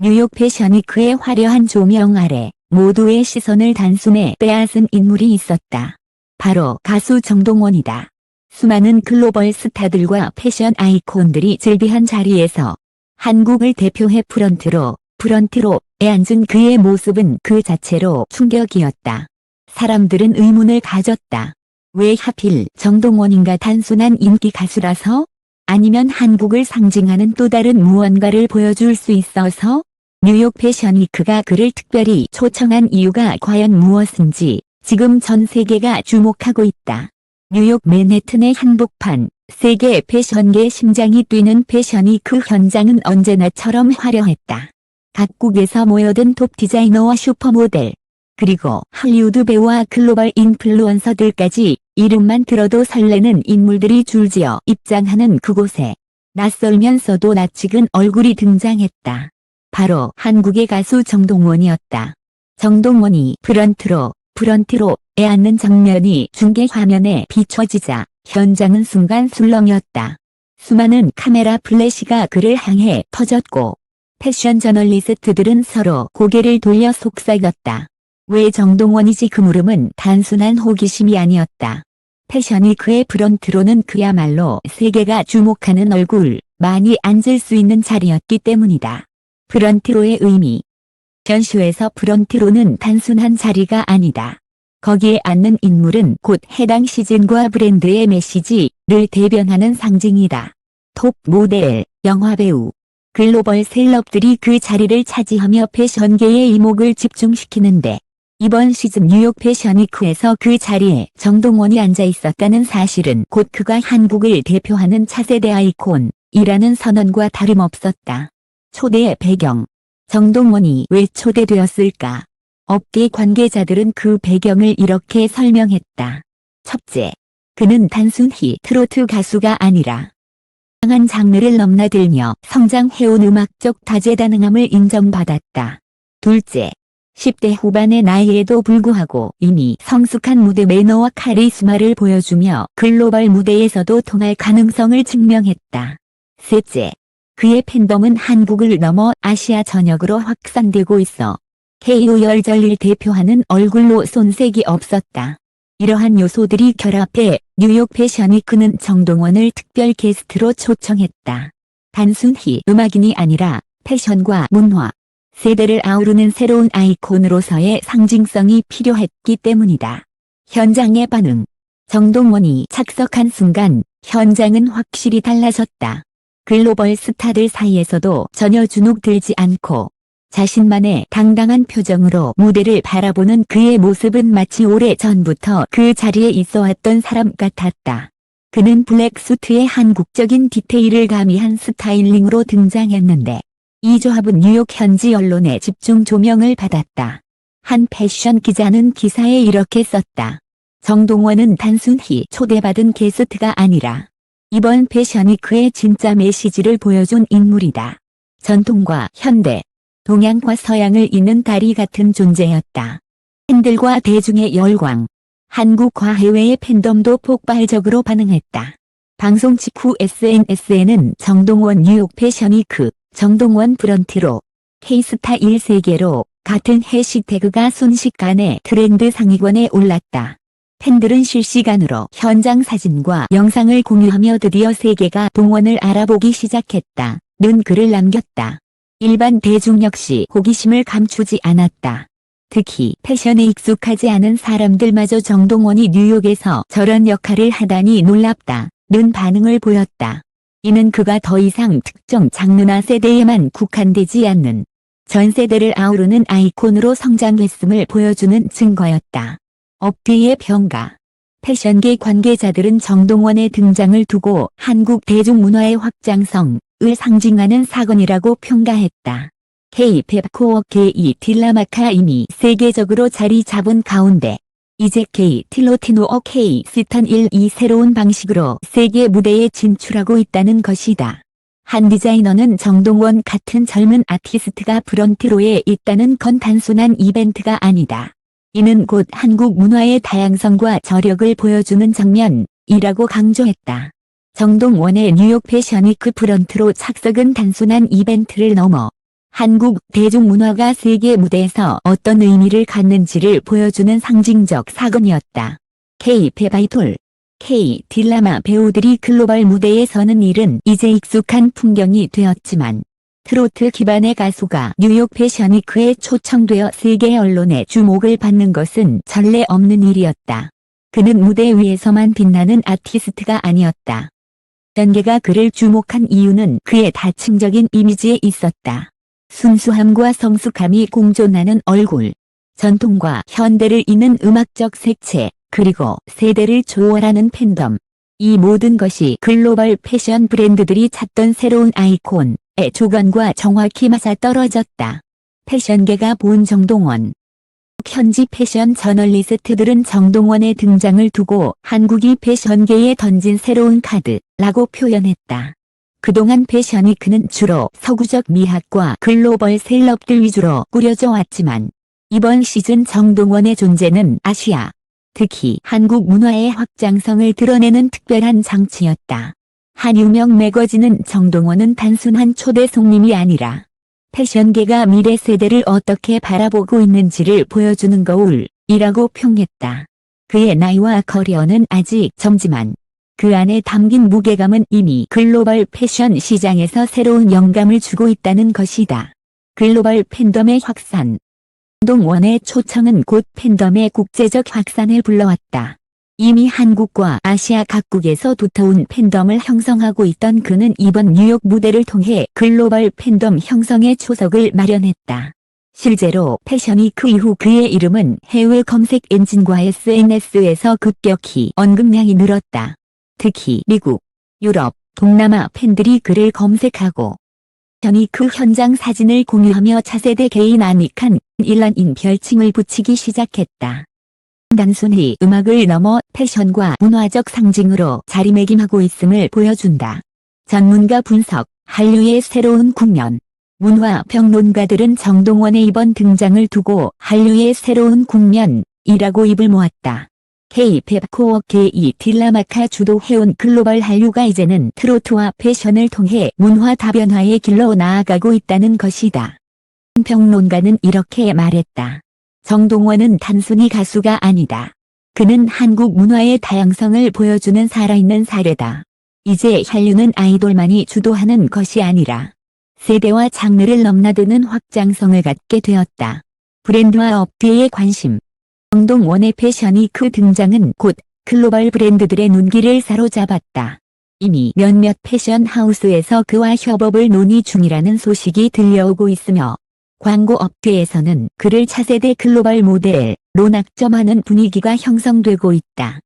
뉴욕 패션위크의 화려한 조명 아래 모두의 시선을 단숨에 빼앗은 인물이 있었다. 바로 가수 정동원이다. 수많은 글로벌 스타들과 패션 아이콘들이 즐비한 자리에서 한국을 대표해 프런트로, 프런트로에 앉은 그의 모습은 그 자체로 충격이었다. 사람들은 의문을 가졌다. 왜 하필 정동원인가 단순한 인기 가수라서? 아니면 한국을 상징하는 또 다른 무언가를 보여줄 수 있어서? 뉴욕 패션 위크가 그를 특별히 초청한 이유가 과연 무엇인지 지금 전 세계가 주목하고 있다. 뉴욕 맨해튼의 한복판, 세계 패션계 심장이 뛰는 패션 위크 현장은 언제나처럼 화려했다. 각국에서 모여든 톱 디자이너와 슈퍼모델, 그리고 할리우드 배우와 글로벌 인플루언서들까지 이름만 들어도 설레는 인물들이 줄지어 입장하는 그곳에 낯설면서도 낯익은 얼굴이 등장했다. 바로 한국의 가수 정동원이었다. 정동원이 프런트로, 프런트로에 앉는 장면이 중계 화면에 비춰지자 현장은 순간 술렁였다. 수많은 카메라 플래시가 그를 향해 터졌고 패션 저널리스트들은 서로 고개를 돌려 속삭였다. 왜 정동원이지 그 물음은 단순한 호기심이 아니었다. 패션위크의 프런트로는 그야말로 세계가 주목하는 얼굴, 많이 앉을 수 있는 자리였기 때문이다. 프런트로의 의미 전시회에서 프런트로는 단순한 자리가 아니다. 거기에 앉는 인물은 곧 해당 시즌과 브랜드의 메시지를 대변하는 상징이다. 톱 모델, 영화배우, 글로벌 셀럽들이 그 자리를 차지하며 패션계의 이목을 집중시키는데 이번 시즌 뉴욕 패션위크에서 그 자리에 정동원이 앉아 있었다는 사실은 곧 그가 한국을 대표하는 차세대 아이콘이라는 선언과 다름없었다. 초대의 배경 정동원이 왜 초대되었을까? 업계 관계자들은 그 배경을 이렇게 설명했다. 첫째, 그는 단순히 트로트 가수가 아니라 다양한 장르를 넘나들며 성장해온 음악적 다재다능함을 인정받았다. 둘째, 10대 후반의 나이에도 불구하고 이미 성숙한 무대 매너와 카리스마를 보여주며 글로벌 무대에서도 통할 가능성을 증명했다. 셋째, 그의 팬덤은 한국을 넘어 아시아 전역으로 확산되고 있어 KO 열전을 대표하는 얼굴로 손색이 없었다. 이러한 요소들이 결합해 뉴욕 패션위크는 정동원을 특별 게스트로 초청했다. 단순히 음악인이 아니라 패션과 문화, 세대를 아우르는 새로운 아이콘으로서의 상징성이 필요했기 때문이다. 현장의 반응 정동원이 착석한 순간 현장은 확실히 달라졌다. 글로벌 스타들 사이에서도 전혀 주눅들지 않고 자신만의 당당한 표정으로 무대를 바라보는 그의 모습은 마치 오래 전부터 그 자리에 있어 왔던 사람 같았다. 그는 블랙 수트의 한국적인 디테일을 가미한 스타일링으로 등장했는데 이 조합은 뉴욕 현지 언론의 집중 조명을 받았다. 한 패션 기자는 기사에 이렇게 썼다. 정동원은 단순히 초대받은 게스트가 아니라 이번 패션위크의 진짜 메시지를 보여준 인물이다. 전통과 현대, 동양과 서양을 잇는 다리 같은 존재였다. 팬들과 대중의 열광, 한국과 해외의 팬덤도 폭발적으로 반응했다. 방송 직후 SNS에는 정동원 뉴욕 패션위크, 정동원 브런티로, K스타 1세계로 같은 해시태그가 순식간에 트렌드 상위권에 올랐다. 팬들은 실시간으로 현장 사진과 영상을 공유하며 드디어 세계가 동원을 알아보기 시작했다. 는 글을 남겼다. 일반 대중 역시 호기심을 감추지 않았다. 특히 패션에 익숙하지 않은 사람들마저 정동원이 뉴욕에서 저런 역할을 하다니 놀랍다. 는 반응을 보였다. 이는 그가 더 이상 특정 장르나 세대에만 국한되지 않는 전 세대를 아우르는 아이콘으로 성장했음을 보여주는 증거였다. 업계의 평가 패션계 관계자들은 정동원의 등장을 두고 한국 대중문화의 확장성을 상징하는 사건이라고 평가했다. K-펩코어 K 딜라마카 이미 세계적으로 자리 잡은 가운데 이제 K 틸로티노어 K 시턴 1이 새로운 방식으로 세계 무대에 진출하고 있다는 것이다. 한 디자이너는 정동원 같은 젊은 아티스트가 브런티로에 있다는 건 단순한 이벤트가 아니다. 이는 곧 한국 문화의 다양성과 저력을 보여주는 장면이라고 강조했다. 정동원의 뉴욕 패션위크 프런트로 착석은 단순한 이벤트를 넘어 한국 대중문화가 세계 무대에서 어떤 의미를 갖는지를 보여주는 상징적 사건이었다. K 페바이톨, K 딜라마 배우들이 글로벌 무대에 서는 일은 이제 익숙한 풍경이 되었지만 트로트 기반의 가수가 뉴욕 패션위크에 초청되어 세계 언론의 주목을 받는 것은 전례 없는 일이었다. 그는 무대 위에서만 빛나는 아티스트가 아니었다. 연계가 그를 주목한 이유는 그의 다층적인 이미지에 있었다. 순수함과 성숙함이 공존하는 얼굴, 전통과 현대를 잇는 음악적 색채, 그리고 세대를 초월하는 팬덤. 이 모든 것이 글로벌 패션 브랜드들이 찾던 새로운 아이콘의 조건과 정확히 맞아 떨어졌다. 패션계가 본 정동원. 현지 패션 저널리스트들은 정동원의 등장을 두고 한국이 패션계에 던진 새로운 카드라고 표현했다. 그동안 패션위크는 주로 서구적 미학과 글로벌 셀럽들 위주로 꾸려져 왔지만 이번 시즌 정동원의 존재는 아시아, 특히 한국 문화의 확장성을 드러내는 특별한 장치였다. 한 유명 매거진은 정동원은 단순한 초대 손님이 아니라 패션계가 미래 세대를 어떻게 바라보고 있는지를 보여주는 거울이라고 평했다. 그의 나이와 커리어는 아직 젊지만 그 안에 담긴 무게감은 이미 글로벌 패션 시장에서 새로운 영감을 주고 있다는 것이다. 글로벌 팬덤의 확산 동원의 초청은 곧 팬덤의 국제적 확산을 불러왔다. 이미 한국과 아시아 각국에서 두터운 팬덤을 형성하고 있던 그는 이번 뉴욕 무대를 통해 글로벌 팬덤 형성의 초석을 마련했다. 실제로 패션위크 이후 그의 이름은 해외 검색 엔진과 SNS에서 급격히 언급량이 늘었다. 특히 미국, 유럽, 동남아 팬들이 그를 검색하고 패션위크 현장 사진을 공유하며 차세대 개인 아미칸 일란인 별칭을 붙이기 시작했다. 단순히 음악을 넘어 패션과 문화적 상징으로 자리매김하고 있음을 보여준다. 전문가 분석, 한류의 새로운 국면. 문화 평론가들은 정동원의 이번 등장을 두고 한류의 새로운 국면이라고 입을 모았다. K-팝 코어 K.E. 딜라마카 주도해온 글로벌 한류가 이제는 트로트와 패션을 통해 문화 다변화의 길로 나아가고 있다는 것이다. 평론가는 이렇게 말했다. 정동원은 단순히 가수가 아니다. 그는 한국 문화의 다양성을 보여주는 살아있는 사례다. 이제 한류는 아이돌만이 주도하는 것이 아니라 세대와 장르를 넘나드는 확장성을 갖게 되었다. 브랜드와 업계의 관심. 정동원의 패션이 그 등장은 곧 글로벌 브랜드들의 눈길을 사로잡았다. 이미 몇몇 패션 하우스에서 그와 협업을 논의 중이라는 소식이 들려오고 있으며 광고 업계에서는 그를 차세대 글로벌 모델로 낙점하는 분위기가 형성되고 있다.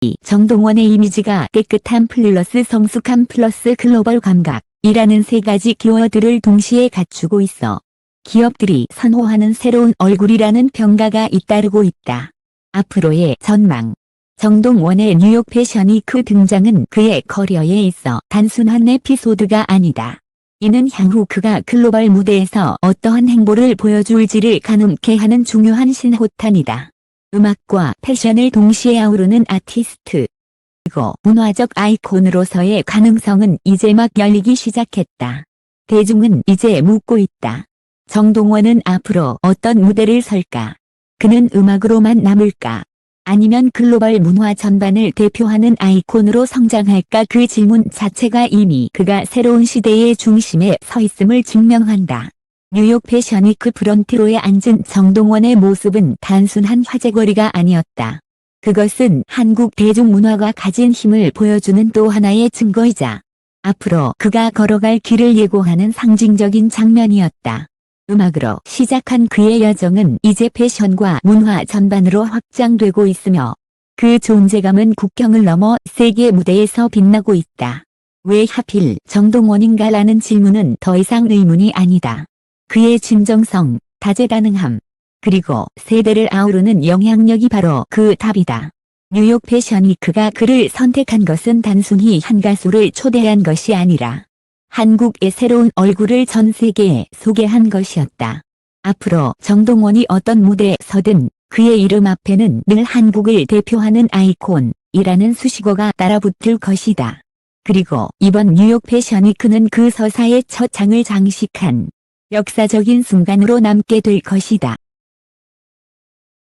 이 정동원의 이미지가 깨끗한 플러스 성숙함 플러스 글로벌 감각이라는 세 가지 키워드를 동시에 갖추고 있어 기업들이 선호하는 새로운 얼굴이라는 평가가 잇따르고 있다. 앞으로의 전망 정동원의 뉴욕 패션이 그 등장은 그의 커리어에 있어 단순한 에피소드가 아니다. 이는 향후 그가 글로벌 무대에서 어떠한 행보를 보여줄지를 가늠케 하는 중요한 신호탄이다. 음악과 패션을 동시에 아우르는 아티스트. 그리고 문화적 아이콘으로서의 가능성은 이제 막 열리기 시작했다. 대중은 이제 묻고 있다. 정동원은 앞으로 어떤 무대를 설까? 그는 음악으로만 남을까? 아니면 글로벌 문화 전반을 대표하는 아이콘으로 성장할까 그 질문 자체가 이미 그가 새로운 시대의 중심에 서 있음을 증명한다. 뉴욕 패션위크 브런티로에 앉은 정동원의 모습은 단순한 화제거리가 아니었다. 그것은 한국 대중문화가 가진 힘을 보여주는 또 하나의 증거이자 앞으로 그가 걸어갈 길을 예고하는 상징적인 장면이었다. 음악으로 시작한 그의 여정은 이제 패션과 문화 전반으로 확장되고 있으며 그 존재감은 국경을 넘어 세계 무대에서 빛나고 있다. 왜 하필 정동원인가라는 질문은 더 이상 의문이 아니다. 그의 진정성, 다재다능함, 그리고 세대를 아우르는 영향력이 바로 그 답이다. 뉴욕 패션 위크가 그를 선택한 것은 단순히 한 가수를 초대한 것이 아니라 한국의 새로운 얼굴을 전 세계에 소개한 것이었다. 앞으로 정동원이 어떤 무대에 서든 그의 이름 앞에는 늘 한국을 대표하는 아이콘이라는 수식어가 따라붙을 것이다. 그리고 이번 뉴욕 패션위크는 그 서사의 첫 장을 장식한 역사적인 순간으로 남게 될 것이다.